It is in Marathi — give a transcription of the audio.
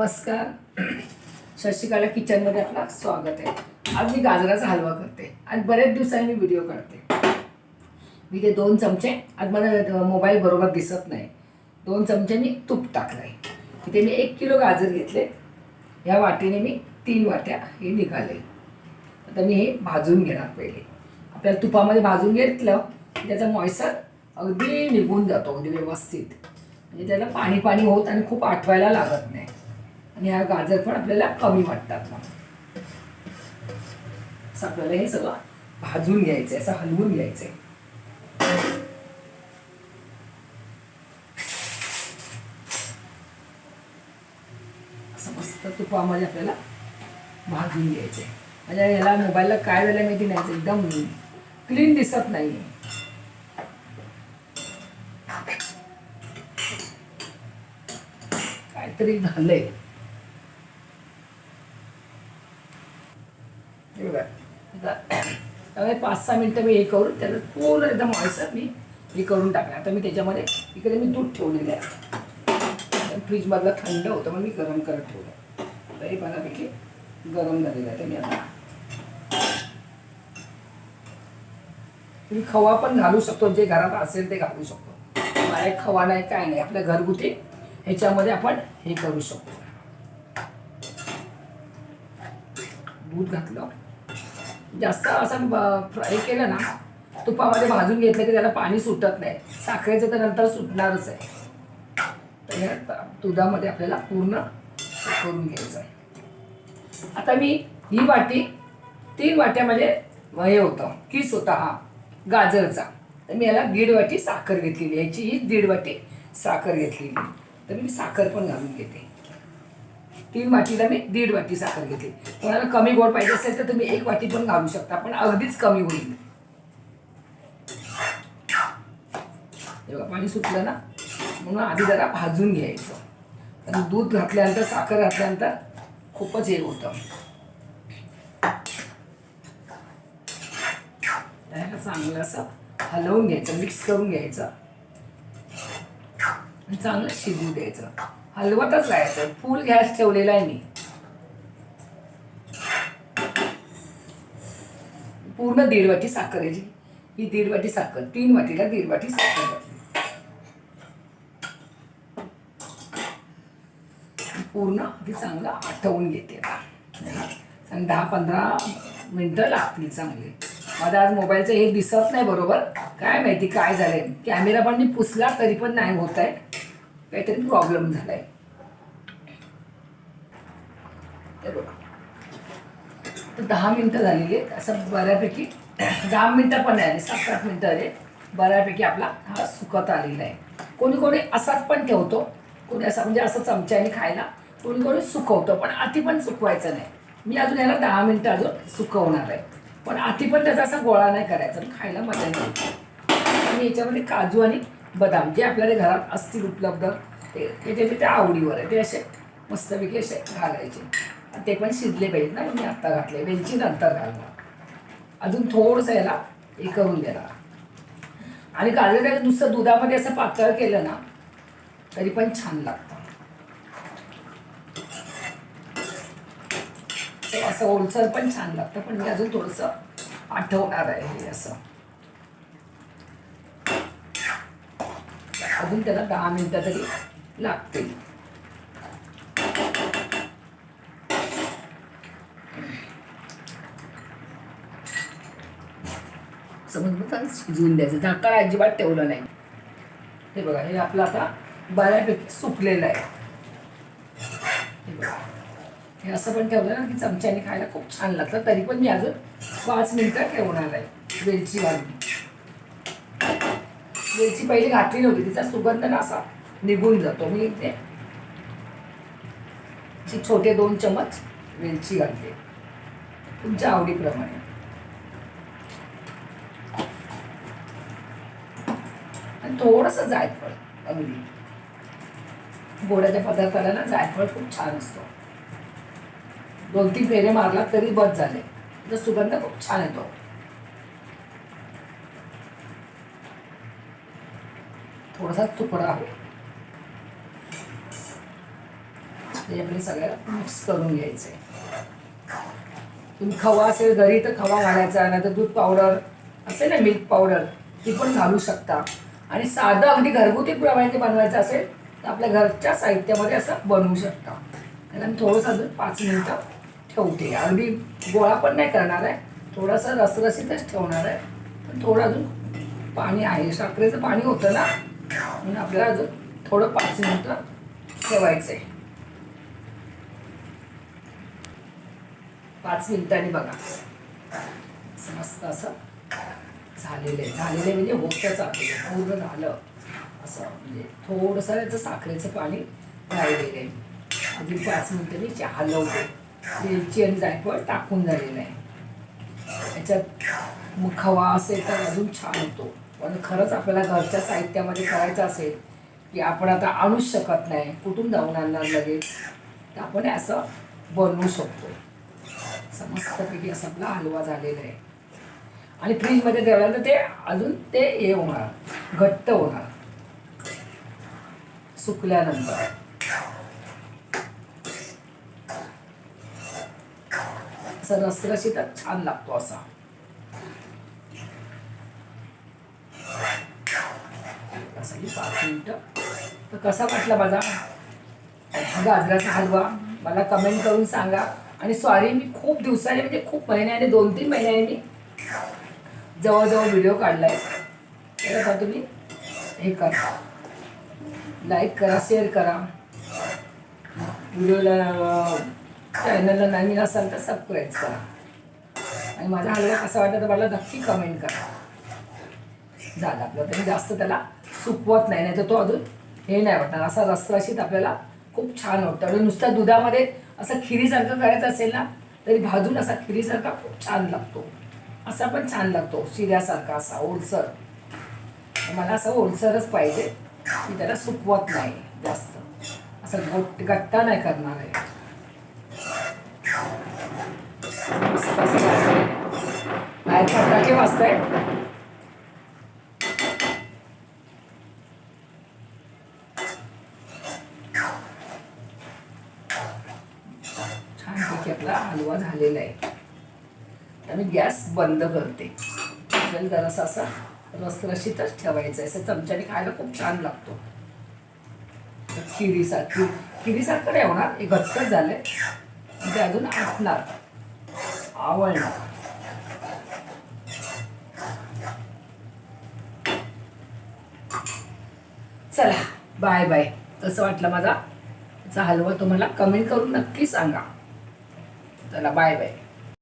नमस्कार. शशिकाला किचनमध्ये आपलं स्वागत आहे. आज मी गाजराचा हलवा करते आज बरेच दिवसांनी मी व्हिडिओ काढते. मी ते दोन चमचे आज मला मोबाईल बरोबर दिसत नाही. दोन चमचे मी तूप टाकलं आहे तिथे मी एक किलो गाजर घेतले. ह्या वाटीने मी तीन वाट्या हे निघाले. आता मी हे भाजून घेणार पहिले. आपल्याला तुपामध्ये भाजून घेतलं त्याचा मॉइसर अगदी निघून जातो अगदी व्यवस्थित. म्हणजे त्याला पाणी पाणी होत आणि खूप आठवायला लागत नाही. आणि हा गाजर पण आपल्याला कमी वाटतात मग असं आपल्याला हे सगळं भाजून घ्यायचंय असं हलवून घ्यायचंय. असं मस्त तुपामध्ये आपल्याला भाजून घ्यायचंय. म्हणजे याला मोबाईलला काय झालं माहिती नाही एकदम क्लीन दिसत नाही काहीतरी झालंय हे बघा. आता त्यामुळे पाच सहा मिनटं मी हे करून त्याला पूर्ण एकदम ऑयसर मी हे करून टाकलं. आता मी त्याच्यामध्ये इकडे मी दूध ठेवलेलं आहे. फ्रीजमधलं थंड होतं मग मी गरम करत ठेवलं. तर हे बऱ्यापैकी गरम झालेलं आहे तर मी आता. तुम्ही खवा पण घालू शकतो जे घरात असेल ते घालू शकतो. बाहेर खवा नाही काय नाही आपल्या घरगुती ह्याच्यामध्ये आपण हे करू शकतो. दूध घातलं. जास्त असं ब- फ्राय केलं ना तुपामध्ये भाजून घेतलं की त्याला पाणी सुटत नाही. साखरेचं तर नंतर सुटणारच आहे. तर दुधामध्ये आपल्याला पूर्ण करून घ्यायचं आहे. आता मी ही वाटी तीन वाट्यामध्ये हे होतं किस होता हा गाजरचा. तर मी याला दीड वाटी साखर घेतलेली याची ही दीड वाटी साखर घेतलेली तर मी साखर पण घालून घेते. तीन वाटीला मी दीड वाटी साखर घेतली. कोणाला कमी गोड पाहिजे असेल तर तुम्ही एक वाटी पण घालू शकता पण अगदीच कमी होईल. हे पाणी सुटलं ना म्हणून आधी जरा भाजून घ्यायचं. आणि दूध घातल्यानंतर साखर घातल्यानंतर खूपच हे होतं. त्याला चांगलं असं हलवून घ्यायचं मिक्स करून घ्यायचं. आणि चांगलं शिजू द्यायचं. हलवतच राहायचं. फुल गॅस ठेवलेला आहे मी. पूर्ण दीड वाटी साखर आहे ही दीड वाटी साखर. तीन वाटीला दीड वाटी साखर पूर्ण ती चांगलं आठवून घेते आणि दहा पंधरा मिनटं लागतील चांगले. माझा आज मोबाईलचं हे दिसत नाही बरोबर. काय माहिती काय झालंय. कॅमेरा पण मी पुसला तरी पण नाही होत आहे. काहीतरी प्रॉब्लेम झालाय. हे बघा. तर दहा मिनटं झालेली आहेत. असं बऱ्यापैकी दहा मिनटं पण नाही सात आठ मिनटं आले बऱ्यापैकी आपला हा सुकत आलेला आहे. कोणी कोणी असाच पण ठेवतो. कोणी असा म्हणजे असं चमच्याने खायला कोणी कोणी सुकवतो. पण अति पण सुकवायचं नाही. मी अजून याला दहा मिनटं अजून सुकवणार आहे. पण अति पण त्याचा असा गोळा नाही करायचा. आणि खायला मजा नाही मी याच्यामध्ये काजू आणि बदाम जे आपल्याला घरात असतील उपलब्ध ते त्याच्या त्या आवडीवर आहे ते असे मस्तपैकी असे घालायचे. आणि ते पण शिजले पाहिजेत ना मी आत्ता घातले वेलची नंतर घालणार. अजून थोडंसं याला हे करून देणार. आणि गाजर काय नुसतं दुधामध्ये असं पातळ केलं ना तरी पण छान लागतं. असं ओलसर पण छान लागतं पण मी अजून थोडंसं आठवणार आहे हे असं. अजून त्याला दहा मिनटं तरी लागतील. समज शिजवून द्यायचं. झाकण अजिबात ठेवलं नाही. हे बघा हे आपलं आता बऱ्यापैकी सुकलेलं आहे. हे बघा. हे असं पण ठेवलं ना की चमच्याने खायला खूप छान लागतं. तरी पण मी अजून पाच मिनिटं ठेवणार आहे. वेलची वाढली वेलची पहिली घातली नव्हती तिचा सुगंध ना असा निघून जातो. मी इथे छोटे दोन चमच वेलची घालते. तुमच्या आवडीप्रमाणे. आणि थोडंसं जायफळ अगदी. गोड्याच्या पदार्थाला ना जायफळ खूप छान असतो. दोन तीन फेरे मारला तरी बस झाले. तर सुगंध खूप छान येतो. थोडासा तुकडा आहे त्याच्यामध्ये सगळ्याला मिक्स करून घ्यायचं. आहे तुम्ही खवा असेल घरी तर खवा घालायचा नाही तर दूध पावडर असेल ना मिल्क पावडर ती पण घालू शकता. आणि साधं अगदी घरगुती प्रमाणे बनवायचं असेल तर आपल्या घरच्या साहित्यामध्ये असं बनवू शकता. त्याला मी थोडंसं अजून पाच मिनटं ठेवते. अगदी गोळा पण नाही करणार आहे. थोडासा रसरसीतच ठेवणार आहे. पण थोडं अजून पाणी आहे. साखरेचं पाणी होतं ना म्हणून आपल्याला अजून थोडं पाच मिनटं ठेवायचं आहे पाच मिनिटांनी बघा. मस्त असं झालेलं आहे. झालेलं म्हणजे होतच आपलं पूर्ण झालं. असं म्हणजे थोडंसं याचं साखरेचं पाणी राहिलेलं आहे. अगदी पाच मिनटं मी चहा लावते वेलची आणि जायफळ टाकून झालेलं आहे. याच्यात मग खवा असेल तर अजून छान होतो. पण खरंच आपल्याला घरच्या साहित्यामध्ये करायचं असेल की आपण आता आणूच शकत नाही कुठून जाऊन आणणार लगेच? तर आपण असं बनवू शकतो. असं आपला हलवा झालेला आहे. आणि फ्रीजमध्ये ठेवल्यानंतर ते अजून ते हे होणार घट्ट होणार. सुकल्यानंतर. असं रसरशीतच छान लागतो असा. असा पाच मिनटं. तर कसा वाटला माझा गाजराचा हलवा. मला कमेंट करून सांगा. आणि सॉरी मी खूप दिवसाने म्हणजे खूप महिन्याने दोन तीन महिन्याने मी जवळजवळ व्हिडिओ काढलाय. तर का तुम्ही हे करा. लाईक करा शेअर करा. व्हिडिओला चॅनलला नवीन असाल तर सबस्क्राईब करा. आणि माझा हलवा कसा वाटला तर मला नक्की कमेंट करा. झालं आपलं. तरी जास्त त्याला सुकवत नाही नाही तर तो अजून हे नाही वाटणार. असा रसरशीत आपल्याला खूप छान वाटतं. आणि नुसत्या दुधामध्ये असं खिरीसारखं करायचं असेल ना तरी भाजून असा खिरीसारखा खूप छान लागतो. असा पण छान लागतो शिऱ्यासारखा असा ओलसर. मला असं ओलसरच पाहिजे. की त्याला सुकवत नाही जास्त. असं घोट गट्टा नाही करणार आहे. बाहेर फटाके वाजत आहे आपला हलवा झालेला आहे तर मी गॅस बंद करते. आपल्याला जरासा असा रसरशीतच ठेवायचा आहे. असं चमच्याने खायला खूप छान लागतो. खिरीसारखी खिरीसारखं नाही होणार. हे घट्टच झालंय. आहे ते अजून आटणार. आवडणार चला बाय बाय कसं वाटलं माझा? त्याचा हलवा तुम्हाला कमेंट करून नक्की सांगा. चला बाय बाय